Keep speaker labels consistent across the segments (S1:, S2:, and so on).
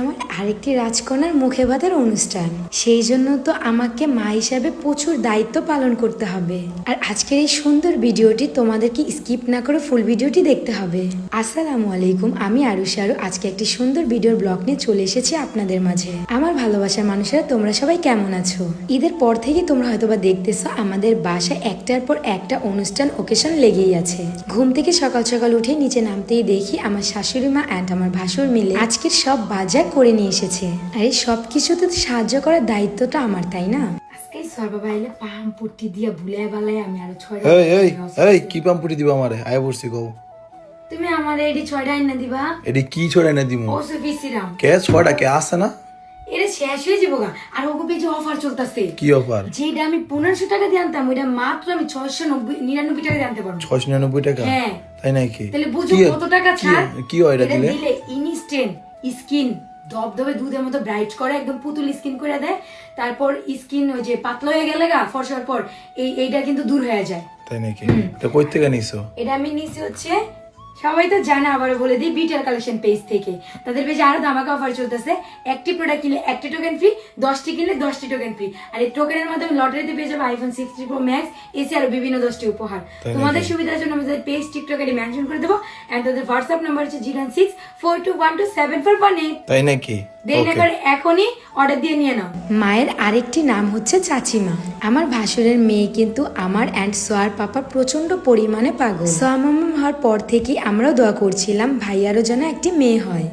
S1: আমার আরেকটি রাজকন্যার মুখে ভাতের অনুষ্ঠান। সেই জন্য তো আমাকে মা হিসাবে প্রচুর দায়িত্ব পালন করতে হবে। আর আজকের এই সুন্দর ভিডিওটি তোমাদেরকে স্কিপ না করে ফুল ভিডিওটি দেখতে হবে। আসসালামু আলাইকুম, আমি আরুষা আরু আজকে একটি সুন্দর ভিডিওর ব্লগ নিয়ে চলে এসেছি আপনাদের মাঝে। আমার ভালোবাসার মানুষেরা তোমরা সবাই কেমন আছো? ঈদের পর থেকে তোমরা হয়তোবা দেখতেছো, আমাদের বাসায় একটার পর একটা অনুষ্ঠান ওকেশন লেগেই আছে। ঘুম থেকে সকাল সকাল উঠে নিচে নামতেই দেখি আমার শাশুড়ি মা অ্যান্ড আমার ভাসুর মিলে আজকের সব বাজার করে নিয়ে এসেছে। আর এই সব কিছুতে সাহায্য করার দায়িত্বটা আমার তাই না? আজকে সর্বাবা এলে দিয়া ভুলে বেলায় আমি আরও ছয়
S2: এই এই এই কি পাম্পুটি দিবা আমারে? আয় বসছি কও।
S1: তুমি আমার এডি ছয়টা আইনা দিবা।
S2: এটি কি ছড়াই না দিমু?
S1: ও সুফিসিরাম
S2: কে? ছড়া কে? আসছে না?
S1: এর শেষ হয়ে যাব গা। আর ওকে অফার চলতেছে।
S2: কি অফার
S1: যেটা আমি পনেরোশো টাকা দিয়ে আনতাম ওইটা মাত্র আমি ছয়শো নব্বই নিরানব্বই টাকা দিয়ে আনতে পারব।
S2: ছয়শো নিরানব্বই টাকা?
S1: হ্যাঁ।
S2: তাই নাকি?
S1: তাহলে বুঝো
S2: কি-
S1: কত টাকা
S2: কি-
S1: ছাড়?
S2: কি হয় এটা দিলে?
S1: দিলে ইনস্ট্যান্ট স্কিন ধবধবে দুধের মতো ব্রাইট করে একদম পুতুল স্কিন করে দেয়। তারপর স্কিন ওই যে পাতলা হয়ে গেলে গা ফর্সার পর এই এইটা কিন্তু দূর হয়ে যায়।
S2: তাই নাকি? তো কই থেকে নিছো?
S1: এটা আমি নিছি হচ্ছে সবাই তো জানে আবার বলে দিই বিটার কালেকশন পেজ থেকে। তাদের পেজে আরও ধামাকা অফার চলতেছে। একটি প্রোডাক্ট কিনলে একটি টোকেন ফ্রি দশটি কিনলে দশটি টোকেন ফ্রি আর এই টোকেনের মাধ্যমে লটারিতে পেয়ে যাবে iPhone sixty pro max AC আরও বিভিন্ন দশটি উপহার। তোমাদের? সুবিধার জন্য আমাদের পেজ টিকটকে মেনশন করে দেবো। অ্যান্ড তাদের হোয়াটসঅ্যাপ নাম্বার হচ্ছে zero six four two one two seven four one eight
S2: তাই নাকি?
S1: দেরি করে এখনই অর্ডার দিয়ে নিয়ে নাও। মায়ের আরেকটি নাম হচ্ছে চাচিমা। আমার ভাসুরের মেয়ে কিন্তু আমার অ্যান্ড সোয়ার পাপা প্রচণ্ড পরিমাণে পাগল। সোয়া মামা হওয়ার পর থেকেই আমরাও দোয়া করছিলাম ভাইয়ারও যেন একটি মেয়ে হয়।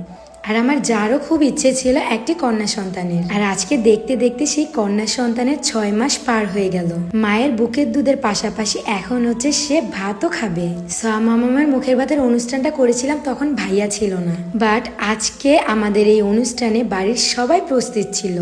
S1: আর আমার যারও খুব ইচ্ছে ছিল একটি কন্যা সন্তানের। আর আজকে দেখতে দেখতে সেই কন্যা সন্তানের ছয় মাস পার হয়ে গেল। মায়ের বুকের দুধের পাশাপাশি এখন হচ্ছে সে ভাতও খাবে। মামার মুখের ভাতের অনুষ্ঠানটা করেছিলাম তখন ভাইয়া ছিল না। বাট আজকে আমাদের এই অনুষ্ঠানে বাড়ির সবাই প্রস্তুত ছিল।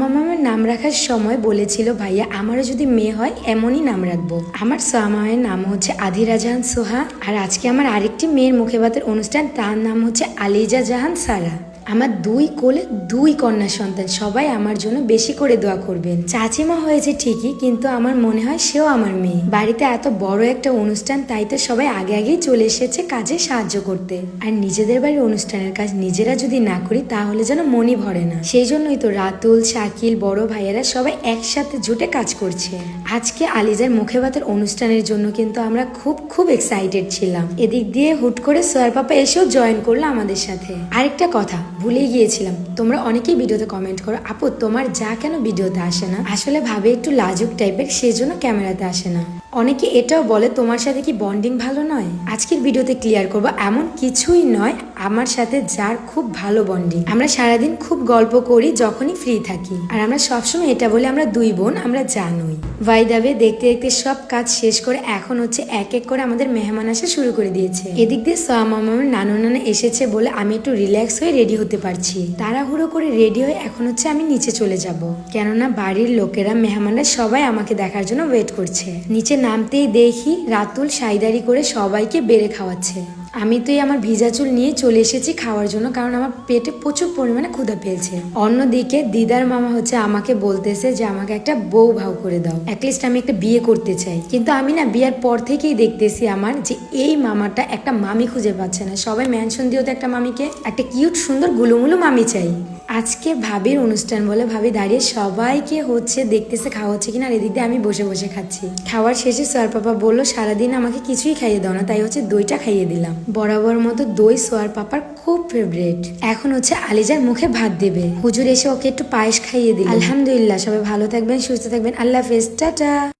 S1: মামার নাম রাখার সময় বলেছিল, ভাইয়া, আমারও যদি মেয়ে হয় এমনই নাম রাখব। আমার সোয়া মামের নাম হচ্ছে আধিরা জাহান সোহা। আর আজকে আমার আরেকটি মেয়ের মুখে ভাতের অনুষ্ঠান, তার নাম হচ্ছে আলিজা জাহান সারা। Sala. আমার দুই কোলে দুই কন্যা সন্তান, সবাই আমার জন্য বেশি করে দোয়া করবেন। চাচিমা হয়েছে ঠিকই, কিন্তু আমার মনে হয় সেও আমার মেয়ে। বাড়িতে এত বড় একটা অনুষ্ঠান, তাই তো সবাই আগে আগেই চলে এসেছে কাজে সাহায্য করতে। আর নিজেদের বাড়ির অনুষ্ঠানের কাজ নিজেরা যদি না করি, তাহলে যেন মনই ভরে না। সেই জন্যই তো রাতুল, শাকিল, বড় ভাইয়েরা সবাই একসাথে জুটে কাজ করছে। আজকে আলিজার মুখে ভাতের অনুষ্ঠানের জন্য কিন্তু আমরা খুব খুব এক্সাইটেড ছিলাম। এদিক দিয়ে হুট করে সোয়ার পাপা এসেও জয়েন করল আমাদের সাথে। আরেকটা কথা ভুলে গিয়েছিলাম। তোমরা অনেকেই ভিডিওতে কমেন্ট করো, আপু, তোমার যা কেন ভিডিওতে আসে না? আসলে ভাবে একটু লাজুক টাইপের সেজন্য ক্যামেরাতে আসে না। অনেকে এটাও বলে, তোমার সাথে কি বন্ডিং ভালো নয়? আজকের ভিডিওতে ক্লিয়ার করব, এমন কিছুই নয়। আমার সাথে যার খুব ভালো বন্ডিং আমরা সারাদিন খুব গল্প করি যখনই ফ্রি থাকি। আর আমরা সবসময় এটা বলে, আমরা দুই বোন, আমরা জানোই ভাইদাবে দেখতে দেখতে সব কাজ শেষ করে এখন হচ্ছে এক এক করে আমাদের মেহমান আসা শুরু করে দিয়েছে। এদিক দিয়ে সোয়া মামার নানু নানা এসেছে বলে আমি একটু রিল্যাক্স হয়ে রেডি হতে পারছি। তাড়াহুড়ো করে রেডি হয়ে এখন হচ্ছে আমি নিচে চলে যাব। কেননা বাড়ির লোকেরা, মেহমানরা সবাই আমাকে দেখার জন্য ওয়েট করছে। নিচে নামতেই দেখি রাতুল সাইদারি করে সবাইকে বেড়ে খাওয়াচ্ছে। আমি তো এই আমার ভিজা চুল নিয়ে চলে এসেছি খাওয়ার জন্য, কারণ আমার পেটে প্রচুর পরিমাণে ক্ষুধা পেয়েছে। অন্যদিকে দিদার মামা হচ্ছে আমাকে বলতেছে যে, আমাকে একটা বউ ভাউ করে দাও। অ্যাটলিস্ট আমি একটা বিয়ে করতে চাই। কিন্তু আমি না বিয়ের পর থেকেই দেখতেছি আমার যে, এই মামাটা একটা মামি খুঁজে পাচ্ছে না। সবাই ম্যানশন দিও তো একটা মামিকে, একটা কিউট সুন্দর, গুলুমুলু মামি চাই। আজকে ভাবির অনুষ্ঠান বলে ভাবি দাঁড়িয়ে সবাইকে হচ্ছে দেখতেছে, খাওয়া হচ্ছে কিনা, আর এদিক দিয়ে আমি বসে বসে খাচ্ছি। খাওয়ার শেষে সোয়ার পাপা বলল, সারাদিন আমাকে কিছুই খাইয়ে দাও না, তাই হচ্ছে দইটা খাইয়ে দিলাম। বরাবর মতো দই সোয়ার পাপার খুব ফেভারেট এখন হচ্ছে আলিজার মুখে ভাত দেবে। হুজুর এসে ওকে একটু পায়েস খাইয়ে দিল। আলহামদুলিল্লাহ, সবাই ভালো থাকবেন, সুস্থ থাকবেন। আল্লাহ হাফেজ, টাটা।